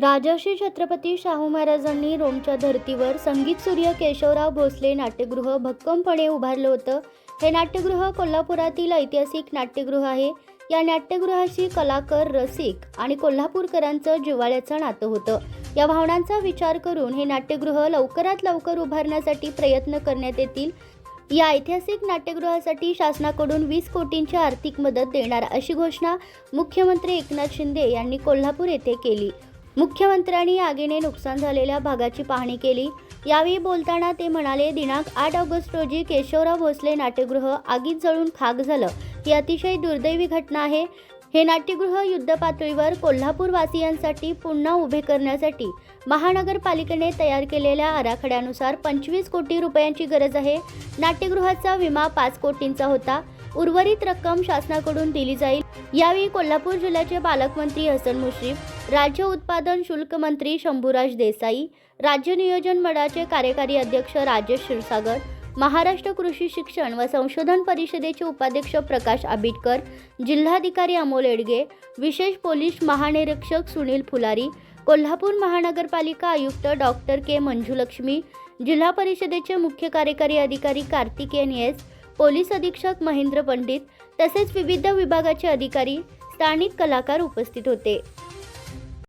राजर्षी छत्रपती शाहू महाराजांनी रोमच्या धर्तीवर संगीत सूर्य केशवराव भोसले नाट्यगृह भक्कमपणे उभारलं होतं. हे नाट्यगृह कोल्हापुरातील ऐतिहासिक नाट्यगृह आहे. या नाट्यगृहाशी कलाकार रसिक आणि कोल्हापूरकरांचं जिव्हाळ्याचं नातं होतं. या भावनांचा विचार करून हे नाट्यगृह लवकरात लवकर उभारण्यासाठी प्रयत्न करण्यात येतील. या ऐतिहासिक नाट्यगृहासाठी शासनाकडून वीस कोटींची आर्थिक मदत देणार अशी घोषणा मुख्यमंत्री एकनाथ शिंदे यांनी कोल्हापूर येथे केली. मुख्यमंत्र्यांनी आगीने नुकसान झालेल्या भागाची पाहणी केली. यावेळी बोलताना ते म्हणाले दिनांक आठ ऑगस्ट रोजी केशवराव भोसले नाट्यगृह आगीत जळून खाक झालं. ही अतिशय दुर्दैवी घटना आहे. हे नाट्यगृह युद्धपातळीवर कोल्हापूरवासियांसाठी कोल्हापूर वासियांसाठी पुन्हा उभे करण्यासाठी महानगरपालिकेने तयार केलेल्या आराखड्यानुसार पंचवीस कोटी रुपयांची गरज आहे. नाट्यगृहाचा विमा पाच कोटींचा होता. उर्वरित रक्कम शासनाकडून दिली जाईल. यावेळी कोल्हापूर जिल्ह्याचे पालकमंत्री हसन मुश्रीफ राज्य उत्पादन शुल्क मंत्री शंभूराज देसाई राज्य नियोजन मंडळाचे कार्यकारी अध्यक्ष राजेश क्षीरसागर महाराष्ट्र कृषी शिक्षण व संशोधन परिषदेचे उपाध्यक्ष प्रकाश आबिटकर जिल्हाधिकारी अमोल एडगे विशेष पोलीस महानिरीक्षक सुनील फुलारी कोल्हापूर महानगरपालिका आयुक्त डॉक्टर के मंजुलक्ष्मी जिल्हा परिषदेचे मुख्य कार्यकारी अधिकारी कार्तिकेयन एस पोलीस अधीक्षक महेंद्र पंडित तसेच विविध विभागाचे अधिकारी स्थानिक कलाकार उपस्थित होते.